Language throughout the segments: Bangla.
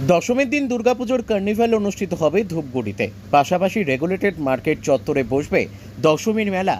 দশমীর দিন দুর্গাপুজোর কার্নিভাল অনুষ্ঠিত হবে ধূপগুড়িতে। পাশাপাশি রেগুলেটেড মার্কেট চত্বরে বসবে দশমীর মেলা।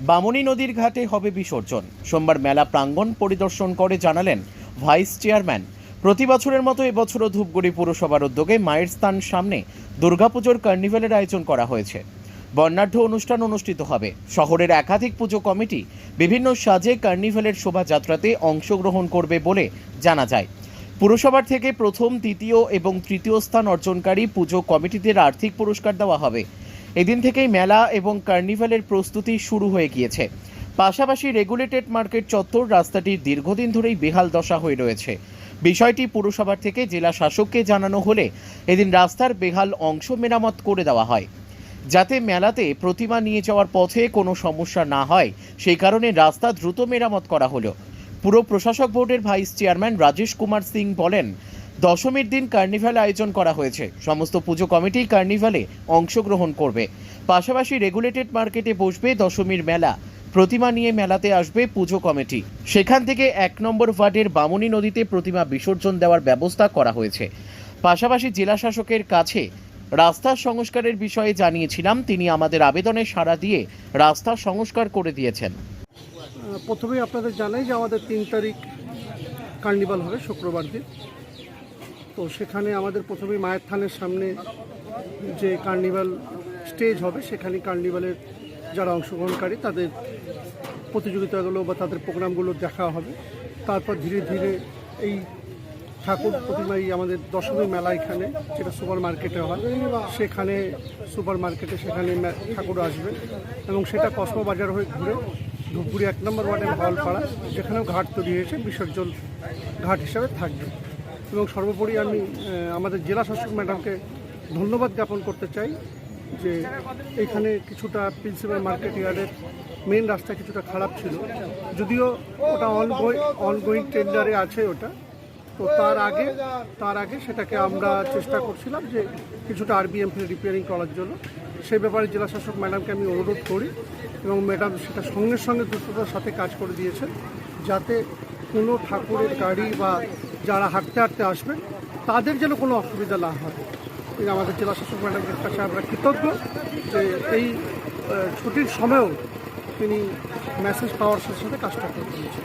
বামনী নদীর ঘাটে হবে বিসর্জন। সোমবার মেলা প্রাঙ্গণ পরিদর্শন করে জানালেন ভাইস চেয়ারম্যান প্রতি বছরের মতো এবছরও ধূপগুড়ি পুরসভার উদ্যোগে মায়ের স্থান সামনে দুর্গাপুজোর কার্নিভালের আয়োজন করা হয়েছে। বর্ণাঢ্য অনুষ্ঠান অনুষ্ঠিত হবে। শহরের একাধিক পুজো কমিটি বিভিন্ন সাজে কার্নিভালের শোভাযাত্রাতে অংশগ্রহণ করবে বলে জানা যায়। পুরসভার থেকে প্রথম, দ্বিতীয় এবং তৃতীয় স্থান অর্জনকারী পুজো কমিটিদের আর্থিক পুরস্কার দেওয়া হবে। এদিন থেকেই মেলা এবং কার্নিভালের প্রস্তুতি শুরু হয়ে গিয়েছে। পাশাপাশি রেগুলেটেড মার্কেট চত্বর রাস্তাটির দীর্ঘদিন ধরেই বেহাল দশা হয়ে রয়েছে। বিষয়টি পুরসভার থেকে জেলা শাসককে জানানো হলে এদিন রাস্তার বেহাল অংশ মেরামত করে দেওয়া হয়। যাতে মেলাতে প্রতিমা নিয়ে যাওয়ার পথে কোনো সমস্যা না হয়, সেই কারণে রাস্তা দ্রুত মেরামত করা হলো। পুরো প্রশাসক বোর্ডের ভাইস চেয়ারম্যান রাজেশ কুমার সিং বলেন, দশমীর দিন কার্নিভাল আয়োজন করা হয়েছে। সমস্ত পুজো কমিটি কার্নিভালে অংশগ্রহণ করবে। পাশাপাশি রেগুলেটেড মার্কেটে বসবে দশমীর মেলা। প্রতিমা নিয়ে মেলাতে আসবে পুজো কমিটি। সেখান থেকে এক নম্বর ওয়ার্ডের বামনী নদীতে প্রতিমা বিসর্জন দেওয়ার ব্যবস্থা করা হয়েছে। পাশাপাশি জেলা শাসকের কাছে রাস্তার সংস্কারের বিষয়ে জানিয়েছিলাম, তিনি আমাদের আবেদনে সাড়া দিয়ে রাস্তা সংস্কার করে দিয়েছেন। প্রথমেই আপনাদের জানাই যে আমাদের তিন তারিখ কার্নিভাল হবে, শুক্রবার দিন। তো সেখানে আমাদের প্রথমেই মায়ের থানের সামনে যে কার্নিভাল স্টেজ হবে, সেখানে কার্নিভালের যারা অংশগ্রহণকারী, তাদের প্রতিযোগিতাগুলো বা তাদের প্রোগ্রামগুলো দেখা হবে। তারপর ধীরে ধীরে এই ঠাকুর প্রতিমাই আমাদের দশমী মেলা এখানে, যেটা সুপার মার্কেটে হয়, সেখানে সুপার মার্কেটে সেখানে ঠাকুর আসবে এবং সেটা কসমো বাজার হয়ে ঘুরে ধূপগুড়ি এক নম্বর ওয়ার্ডের হলপাড়া, যেখানেও ঘাট তৈরি হয়েছে, বিসর্জন ঘাট হিসাবে থাকবে। এবং সর্বোপরি আমি আমাদের জেলা শাসক ম্যাডামকে ধন্যবাদ জ্ঞাপন করতে চাই যে এখানে কিছুটা প্রিন্সিপাল মার্কেট ইয়ার্ডের মেন রাস্তা কিছুটা খারাপ ছিল। যদিও ওটা অনগোয়িং অনগোয়িং টেন্ডারে আছে ওটা তো তার আগে তার আগে সেটাকে আমরা চেষ্টা করছিলাম যে কিছুটা আরবিএম রিপেয়ারিং করার জন্য। সেই ব্যাপারে জেলা শাসক ম্যাডামকে আমি অনুরোধ করি এবং ম্যাডাম সেটা সঙ্গে সঙ্গে দ্রুততার সাথে কাজ করে দিয়েছেন যাতে কোনো ঠাকুরের গাড়ি বা যারা হাঁটতে হাঁটতে আসবেন, তাদের যেন কোনো অসুবিধা না হয়। আমাদের জেলা শাসক ম্যাডামের কাছে আমরা কৃতজ্ঞ যে এই ছুটির সময়েও তিনি মেসেজ পাওয়ার সাথে সাথে কাজটা করে দিয়েছেন।